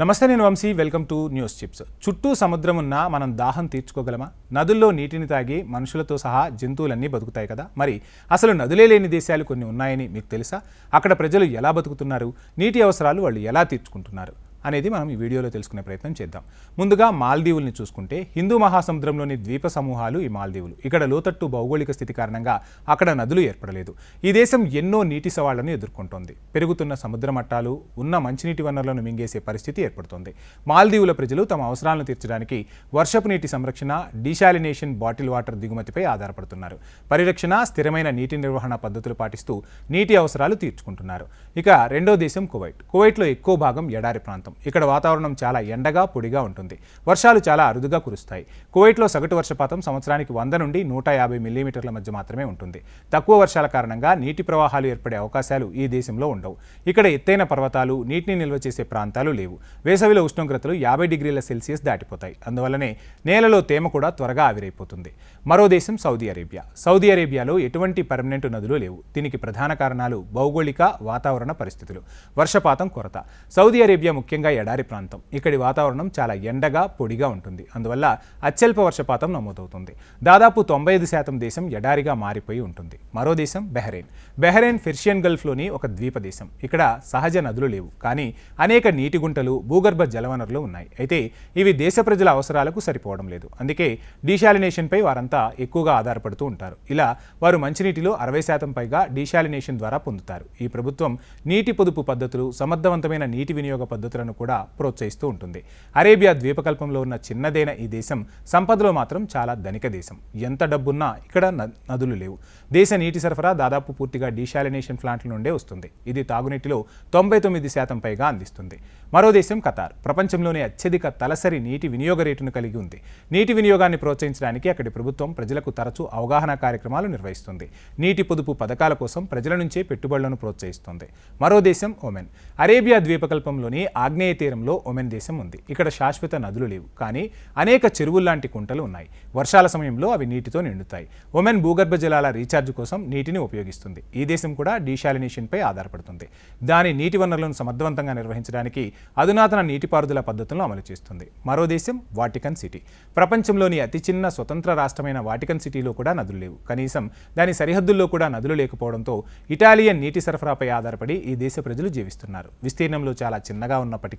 నమస్తే నేను Vamsi welcome to news chips. చుట్టూ సముద్రం ఉన్నా మనం దాహం తీర్చుకోగలమా? నదుల్లో నీటిని తాగి మనుషులతో సహా జంతువులన్నీ బతుకుతాయి కదా? మరి అసలు నదులే లేని దేశాలు కొన్ని ఉన్నాయని మీకు తెలుసా? అక్కడ ప్రజలు ఎలా బతుకుతున్నారు? నీటి అవసరాలు వాళ్ళు ఎలా తీర్చుకుంటున్నారు? అనేది మనం ఈ వీడియోలో తెలుసుకునే ప్రయత్నం చేద్దాం. ముందుగా మాల్దీవుల్ని చూసుకుంటే హిందూ మహాసముద్రంలోని ద్వీప సమూహాలు ఈ మాల్దీవులు. ఇక్కడ లోతట్టు భౌగోళిక స్థితి కారణంగా అక్కడ నదులు ఏర్పడలేదు. ఈ దేశం ఎన్నో నీటి సవాళ్ళను ఎదుర్కొంటోంది. పెరుగుతున్న సముద్ర మట్టాలు ఉన్న మంచినీటి వనరులను మింగేసే పరిస్థితి ఏర్పడుతోంది. మాల్దీవుల ప్రజలు తమ అవసరాలను తీర్చడానికి వర్షపు నీటి సంరక్షణ డీశాలినేషన్ బాటిల్ వాటర్ దిగుమతిపై ఆధారపడుతున్నారు. పరిరక్షణ స్థిరమైన నీటి నిర్వహణ పద్ధతులు పాటిస్తూ నీటి అవసరాలు తీర్చుకుంటున్నారు. ఇక రెండో దేశం కువైట్. కువైట్లో ఎక్కువ భాగం ఎడారి ప్రాంతం. ఇక్కడ వాతావరణం చాలా ఎండగా పొడిగా ఉంటుంది. వర్షాలు చాలా అరుదుగా కురుస్తాయి. కువైట్లో సగటు వర్షపాతం సంవత్సరానికి వంద నుండి నూట యాభై మిల్లీమీటర్ల మధ్య మాత్రమే ఉంటుంది. తక్కువ వర్షాల కారణంగా నీటి ప్రవాహాలు ఏర్పడే అవకాశాలు ఈ దేశంలో ఉండవు. ఇక్కడ ఎత్తైన పర్వతాలు నీటిని నిల్వ చేసే ప్రాంతాలు లేవు. వేసవిలో ఉష్ణోగ్రతలు యాభై డిగ్రీల సెల్సియస్ దాటిపోతాయి. అందువల్లనే నేలలో తేమ కూడా త్వరగా ఆవిరైపోతుంది. మరో దేశం సౌదీ అరేబియా. సౌదీ అరేబియాలో ఎటువంటి పర్మనెంట్ నదులు లేవు. దీనికి ప్రధాన కారణాలు భౌగోళిక వాతావరణ పరిస్థితులు. వర్షపాతం కొరత. సౌదీ అరేబియా ముఖ్యంగా ఎడారి ప్రాంతం. ఇక్కడి వాతావరణం చాలా ఎండగా పొడిగా ఉంటుంది. అందువల్ల అత్యల్ప వర్షపాతం నమోదవుతుంది. దాదాపు తొంభై ఐదు శాతం దేశం ఎడారిగా మారిపోయి ఉంటుంది. మరో దేశం బెహ్రెయిన్. బెహ్రెయిన్ ఫిర్షియన్ గల్ఫ్లోని ఒక ద్వీప దేశం. ఇక్కడ సహజ నదులు లేవు. కానీ అనేక నీటి గుంటలు భూగర్భ జలవనరులు ఉన్నాయి. అయితే ఇవి దేశ ప్రజల అవసరాలకు సరిపోవడం లేదు. అందుకే డీశాలినేషన్పై వారంతా ఎక్కువగా ఆధారపడుతూ ఉంటారు. ఇలా వారు మంచినీటిలో అరవై శాతం పైగా డీశాలినేషన్ ద్వారా పొందుతారు. ఈ ప్రభుత్వం నీటి పొదుపు పద్ధతులు సమర్థవంతమైన నీటి వినియోగ పద్ధతులను కూడా ప్రోత్సహిస్తూ ఉంటుంది. అరేబియా ద్వీపకల్పంలో ఉన్న చిన్నదైన ఈ దేశం సంపదలో మాత్రం చాలా ధనిక దేశం. ఎంత డబ్బున్నా ఇక్కడ నదులు లేవు. దేశ నీటి సరఫరా దాదాపు పూర్తిగా డీశాలినేషన్ ప్లాంట్ల నుండే వస్తుంది. ఇది తాగునీటిలో తొంభై తొమ్మిది శాతం పైగా అందిస్తుంది. మరో దేశం ఖతార్. ప్రపంచంలోనే అత్యధిక తలసరి నీటి వినియోగ రేటును కలిగి ఉంది. నీటి వినియోగాన్ని ప్రోత్సహించడానికి అక్కడి ప్రభుత్వం ప్రజలకు తరచూ అవగాహన కార్యక్రమాలు నిర్వహిస్తుంది. నీటి పొదుపు పథకాల కోసం ప్రజల నుంచే పెట్టుబడులను ప్రోత్సహిస్తుంది. మరో దేశం ఒమెన్. అరేబియా ద్వీపకల్పంలోని ఆగ్నేయ తీరంలో ఒమెన్ దేశం ఉంది. ఇక్కడ శాశ్వత నదులు లేవు. కానీ అనేక చెరువుల్లాంటి కుంటలు ఉన్నాయి. వర్షాల సమయంలో అవి నీటితో నిండుతాయి. ఒమెన్ భూగర్భ జలాల రీఛార్జ్ కోసం నీటిని ఉపయోగిస్తుంది. ఈ దేశం కూడా డీశాలినేషన్పై ఆధారపడుతుంది. దాని నీటి వనరులను సమర్థవంతంగా నిర్వహించడానికి అధునాతన నీటిపారుదల పద్ధతులను అమలు చేస్తుంది. మరో దేశం వాటికన్ సిటీ. ప్రపంచంలోని అతి చిన్న స్వతంత్ర రాష్ట్రమైన వాటికన్ సిటీలో కూడా నదులు లేవు. కనీసం దాని సరిహద్దుల్లో కూడా నదులు లేకపోవడంతో ఇటాలియన్ నీటి సరఫరాపై ఆధారపడి ఈ దేశ ప్రజలు జీవిస్తున్నారు. విస్తీర్ణంలో చాలా చిన్నగా ఉన్నప్పటికీ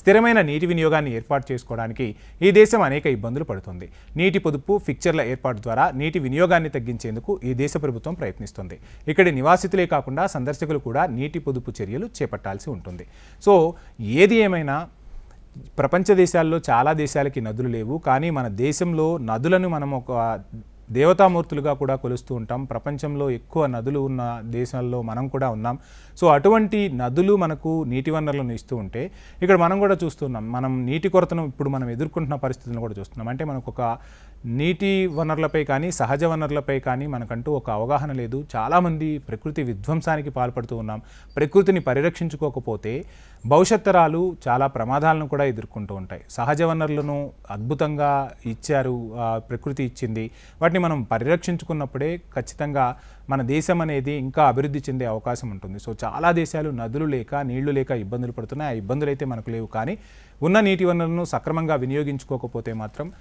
స్థిరమైన నీటి వినియోగాన్ని ఏర్పాటు చేసుకోవడానికి ఈ దేశం అనేక ఇబ్బందులు పడుతుంది. నీటి పొదుపు ఫిక్చర్ల ఏర్పాటు ద్వారా నీటి వినియోగాన్ని తగ్గించేందుకు ఈ దేశ ప్రభుత్వం ప్రయత్నిస్తుంది. ఇక్కడి నివాసితులే కాకుండా సందర్శకులు కూడా నీటి పొదుపు చర్యలు చేపట్టాల్సి ఉంటుంది. సో ఏది ఏమైనా ప్రపంచ దేశాల్లో చాలా దేశాలకి నదులు లేవు. కానీ మన దేశంలో నదులను మనం ఒక దేవతామూర్తులుగా కూడా కొలుస్తూ ఉంటాం. ప్రపంచంలో ఎక్కువ నదులు ఉన్న దేశాల్లో మనం కూడా ఉన్నాం. సో అటువంటి నదులు మనకు నీటి వనరులను ఇస్తూ ఉంటే ఇక్కడ మనం కూడా చూస్తున్నాం. మనం నీటి కొరతను ఇప్పుడు మనం ఎదుర్కొంటున్న పరిస్థితులను కూడా చూస్తున్నాం. అంటే మనకు ఒక నీటి వనరులపై కానీ సహజ వనరులపై కానీ మనకంటూ ఒక అవగాహన లేదు. చాలామంది ప్రకృతి విధ్వంసానికి పాల్పడుతూ ఉన్నాం. ప్రకృతిని పరిరక్షించుకోకపోతే భవిష్యత్ తరాలు చాలా ప్రమాదాలను కూడా ఎదుర్కొంటూ ఉంటాయి. సహజ వనరులను అద్భుతంగా ఇచ్చారు ప్రకృతి ఇచ్చింది. వాటిని మనం పరిరక్షించుకున్నప్పుడే ఖచ్చితంగా మన దేశం అనేది ఇంకా అభివృద్ధి చెందే అవకాశం ఉంటుంది. సో చాలా దేశాలు నదులు లేక నీళ్ళు లేక ఇబ్బందులు పడుతున్నాయి. ఆ ఇబ్బందులు అయితే మనకు లేవు. కానీ ఉన్న నీటి వనరులను సక్రమంగా వినియోగించుకోకపోతే మాత్రం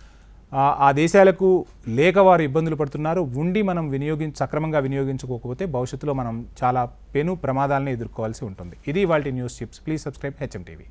ఆ- ఆ దేశాలకు లేక వారు ఇబ్బందులు పడుతున్నారు. ఉండి మనం వినియోగి సక్రమంగా వినియోగించుకోకపోతే భవిష్యత్తులో మనం చాలా పెను ప్రమాదాలను ఎదుర్కోవాల్సి ఉంటుంది. ఇది వాళ్ళ news chips. Please subscribe HM TV.